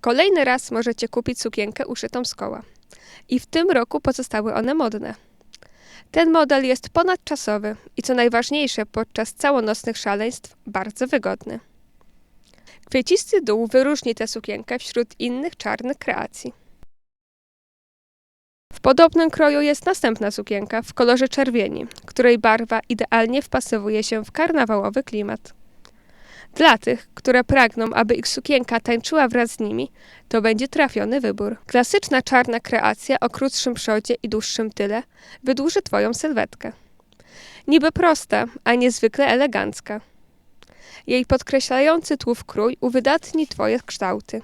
Kolejny raz możecie kupić sukienkę uszytą z koła. I w tym roku pozostały one modne. Ten model jest ponadczasowy i co najważniejsze podczas całonocnych szaleństw bardzo wygodny. Kwiecisty dół wyróżni tę sukienkę wśród innych czarnych kreacji. W podobnym kroju jest następna sukienka w kolorze czerwieni, której barwa idealnie wpasowuje się w karnawałowy klimat. Dla tych, które pragną, aby ich sukienka tańczyła wraz z nimi, to będzie trafiony wybór. Klasyczna czarna kreacja o krótszym przodzie i dłuższym tyle wydłuży Twoją sylwetkę. Niby prosta, a niezwykle elegancka. Jej podkreślający tłów krój uwydatni Twoje kształty,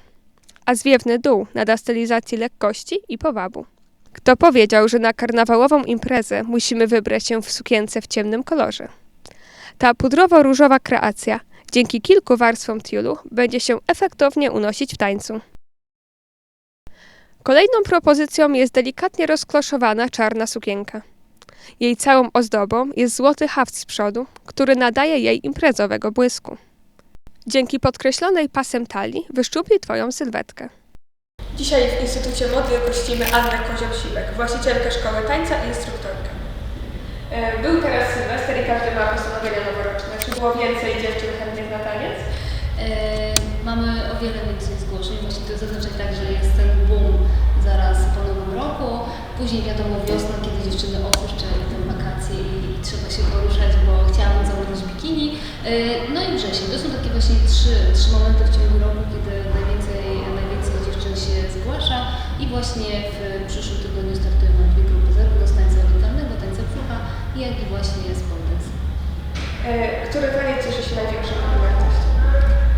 a zwiewny dół nada stylizacji lekkości i powabu. Kto powiedział, że na karnawałową imprezę musimy wybrać się w sukience w ciemnym kolorze? Ta pudrowo-różowa kreacja dzięki kilku warstwom tiulu będzie się efektownie unosić w tańcu. Kolejną propozycją jest delikatnie rozkloszowana czarna sukienka. Jej całą ozdobą jest złoty haft z przodu, który nadaje jej imprezowego błysku. Dzięki podkreślonej pasem talii wyszczupli Twoją sylwetkę. Dzisiaj w Instytucie Mody gościmy Annę Kozioł-Siwek, właścicielkę szkoły tańca i instruktorkę. E, Był teraz Sylwester i każdy ma postanowienia noworoczne. Czy było więcej dziewczyn chętnych na taniec? E, Mamy o wiele więcej zgłoszeń. Właśnie to jest zazwyczaj tak, że jest ten boom zaraz po nowym roku. Później wiadomo wiosna, kiedy dziewczyny opuszczają te wakacje i, i trzeba się poruszać, bo chciałam założyć bikini. E, No i wrzesień. To są takie właśnie trzy, trzy momenty w ciągu roku, kiedy najwięcej, najwięcej dziewczyn się zgłasza. I właśnie w przyszłym tygodniu startują nam dwie grupy, zarówno z tańca orientalnego, tańca brzucha, jak i właśnie z. E, Który taniec cieszy się największą popularnością?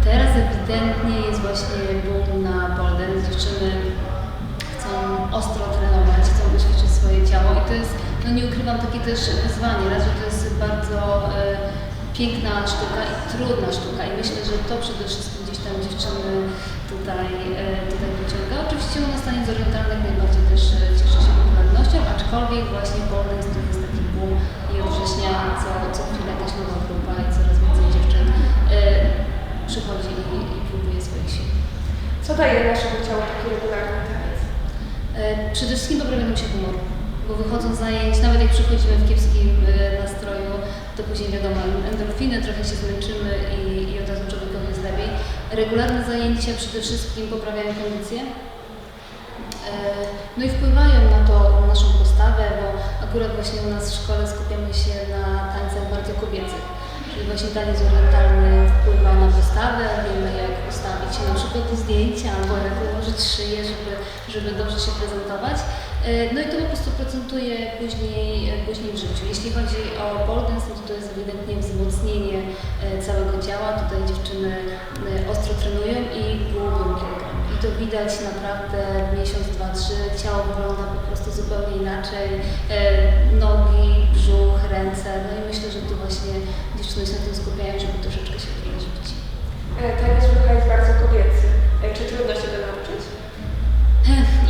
Teraz ewidentnie jest właśnie boom na pole. Dziewczyny chcą ostro trenować, chcą wyćwiczyć swoje ciało i to jest, no nie ukrywam, takie też wyzwanie. Raz, że to jest bardzo e, piękna sztuka i trudna sztuka i myślę, że to przede wszystkim gdzieś tam dziewczyny tutaj, e, tutaj pociąga. Oczywiście u nas taniec orientalny najbardziej też e, cieszy się popularnością, aczkolwiek właśnie pole jest taki boom i od września co, co chwilę jakaś nowa grupa i coraz więcej dziewczyn e, przychodzi i, i próbuje swoich sił. Co daje naszemu ciału taki regularny taniec? Przede wszystkim nam się humor, bo wychodząc z zajęć, nawet jak przychodzimy w kiepskim e, nastroju, to później wiadomo, endorfiny, trochę się zmęczymy i, i od razu człowiekowi jest lepiej. Regularne zajęcia przede wszystkim poprawiają kondycję, E, no i wpływają na to, na naszą postawę, bo akurat właśnie u nas w szkole skupiamy się na tańcach bardzo kobiecych. Czyli właśnie taniec orientalny wpływa na postawę, wiemy jak ustawić się na przykład do zdjęcia, albo jak ułożyć szyję, żeby, żeby dobrze się prezentować. E, No i to po prostu procentuje później, e, później w życiu. Jeśli chodzi o pole dance, no to jest ewidentnie wzmocnienie e, całego ciała. Tutaj dziewczyny ostro trenują i gubią kilogram. I to widać naprawdę miesiąc, dwa, trzy. Ciało wygląda po prostu zupełnie inaczej. Nogi, ręce. No i myślę, że tu właśnie dziewczyny się na tym skupiają, żeby troszeczkę się wyrazić. E, Taniec brzucha jest bardzo kobiecy. E, Czy trudno się go nauczyć?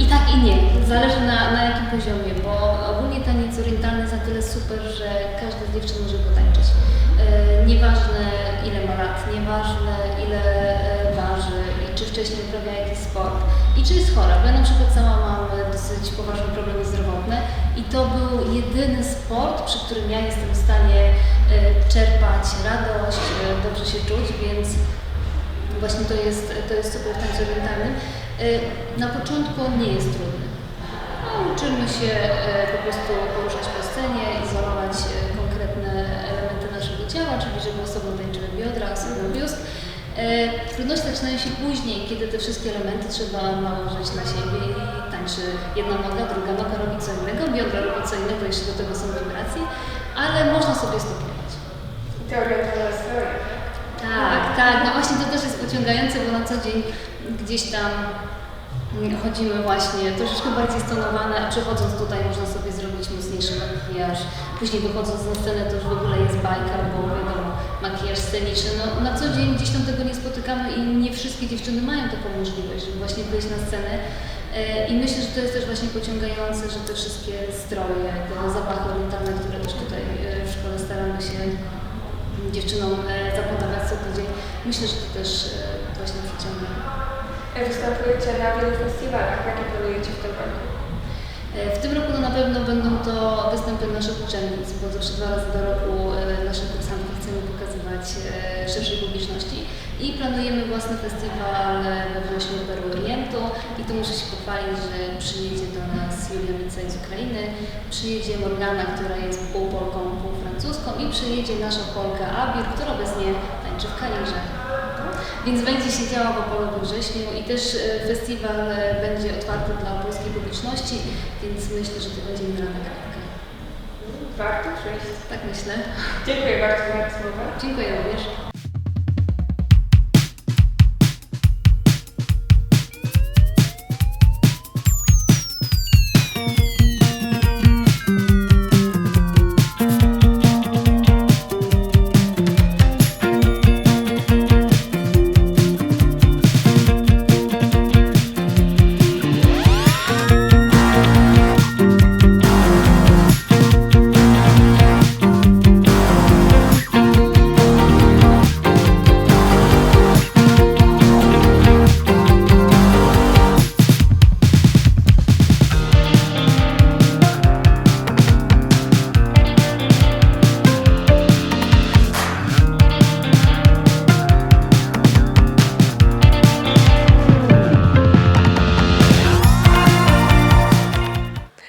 I tak i nie. Zależy na, na jakim poziomie, bo ogólnie taniec orientalny jest na tyle super, że każda z dziewczyn może potańczyć. E, nieważne ile ma lat, nieważne ile waży i czy wcześniej uprawia jakiś sport i czy jest chora, bo ja na przykład sama mam dosyć poważne problemy zdrowotne i to był jedyny sport, przy którym ja jestem w stanie e, czerpać radość, e, dobrze się czuć, więc Właśnie to jest, to jest super w tańcu orientalnym. E, Na początku nie jest trudny. No, uczymy się po prostu poruszać po scenie, izolować konkretne elementy naszego ciała, czyli żeby osobno tańczyły biodra, osobno biust. E, Trudności zaczynają się później, kiedy te wszystkie elementy trzeba nałożyć na siebie i tańczy jedna noga, druga noga robi co innego, biodra robi co innego, jeszcze do tego są wibracje, ale można sobie stopniować. I te orientalne stroje. Tak, tak, no właśnie to też jest pociągające, bo na co dzień gdzieś tam chodzimy właśnie troszeczkę bardziej stonowane, a przychodząc tutaj można sobie zrobić mocniejszy makijaż. Później wychodząc na scenę to już w ogóle jest bajka, bo wiadomo, makijaż sceniczny. No, na co dzień gdzieś tam tego nie spotykamy i nie wszystkie dziewczyny mają taką możliwość, żeby właśnie wyjść na scenę. E, I myślę, że to jest też właśnie pociągające, że te wszystkie stroje, te zapachy orientalne, które też tutaj e, w szkole staramy się dziewczynom e, zapodawać co tydzień. Myślę, że to też właśnie przyciąga. Występujecie na wielu festiwalach. Jakie planujecie w tym roku? E, W tym roku no na pewno będą to występy naszych uczennic, bo zawsze dwa razy do roku e, nasze kursantki chcemy pokazywać e, szerszej publiczności i planujemy własny festiwal we wrześniu Peru Orientu i tu muszę się pochwalić, że przyjedzie do nas Julia Micaj z Ukrainy, przyjedzie Morgana, która jest pół Polką, pół Francuską i przyjedzie nasza Polka Abir, która obecnie tańczy w Kalirze. Więc będzie się działo w Opolu we wrześniu i też e, festiwal e, będzie otwarty dla polskiej publiczności, więc myślę, że to będzie miła nagrywka. Warto przyjść. Tak myślę. Dziękuję bardzo za rozmowę. Dziękuję również.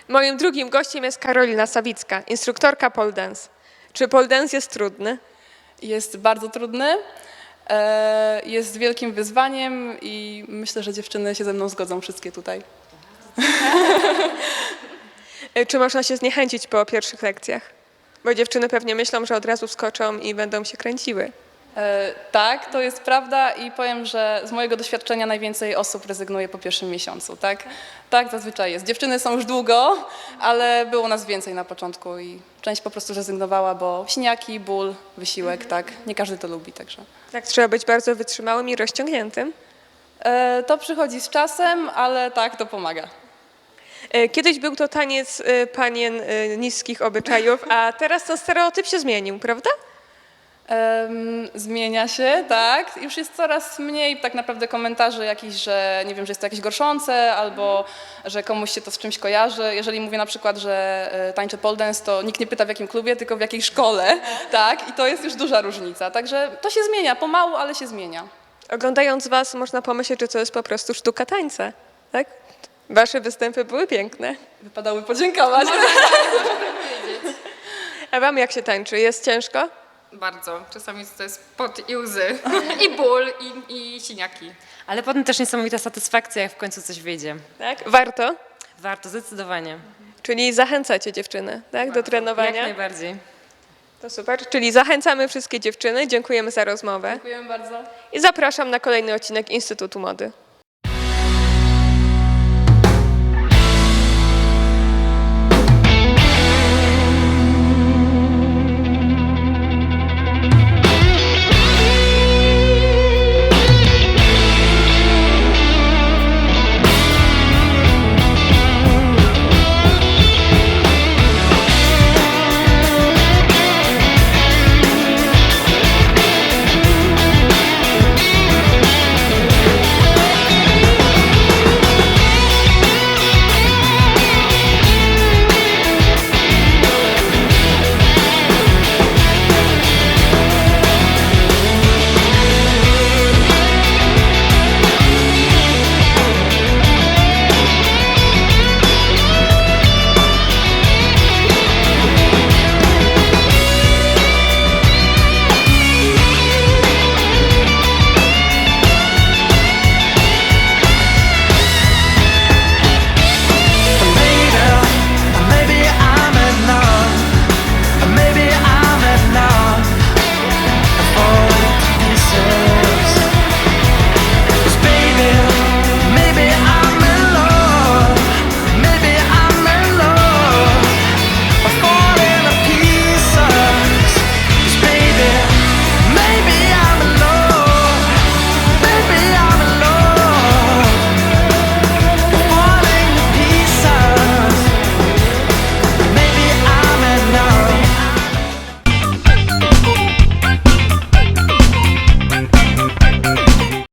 Moim drugim gościem jest Karolina Sawicka, instruktorka pole dance. Czy pole dance jest trudny? Jest bardzo trudny, e, jest wielkim wyzwaniem i myślę, że dziewczyny się ze mną zgodzą wszystkie tutaj. E, Czy można się zniechęcić po pierwszych lekcjach? Bo dziewczyny pewnie myślą, że od razu wskoczą i będą się kręciły. E, Tak, to jest prawda i powiem, że z mojego doświadczenia najwięcej osób rezygnuje po pierwszym miesiącu, tak? Tak zazwyczaj jest. Dziewczyny są już długo, ale było nas więcej na początku i część po prostu rezygnowała, bo siniaki, ból, wysiłek, tak? Nie każdy to lubi, także. Tak, trzeba być bardzo wytrzymałym i rozciągniętym. E, To przychodzi z czasem, ale tak, to pomaga. E, Kiedyś był to taniec panien niskich obyczajów, a teraz ten stereotyp się zmienił, prawda? Zmienia się, tak. Już jest coraz mniej tak naprawdę komentarzy jakichś, że nie wiem, że jest to jakieś gorszące albo że komuś się to z czymś kojarzy. Jeżeli mówię na przykład, że e, tańczę pole dance, to nikt nie pyta w jakim klubie, tylko w jakiej szkole, tak. I to jest już duża różnica. Także to się zmienia, pomału, ale się zmienia. Oglądając was można pomyśleć, że to jest po prostu sztuka tańca, tak? Wasze występy były piękne. Wypadały podziękować. A wam jak się tańczy? Jest ciężko? Bardzo. Czasami to jest pot i łzy, i ból, i, i siniaki. Ale potem też niesamowita satysfakcja, jak w końcu coś wyjdzie. Tak? Warto? Warto, zdecydowanie. Czyli zachęcacie dziewczyny, tak? Do Jak trenowania? najbardziej. To super. Czyli zachęcamy wszystkie dziewczyny. Dziękujemy za rozmowę. Dziękuję bardzo. I zapraszam na kolejny odcinek Instytutu Mody.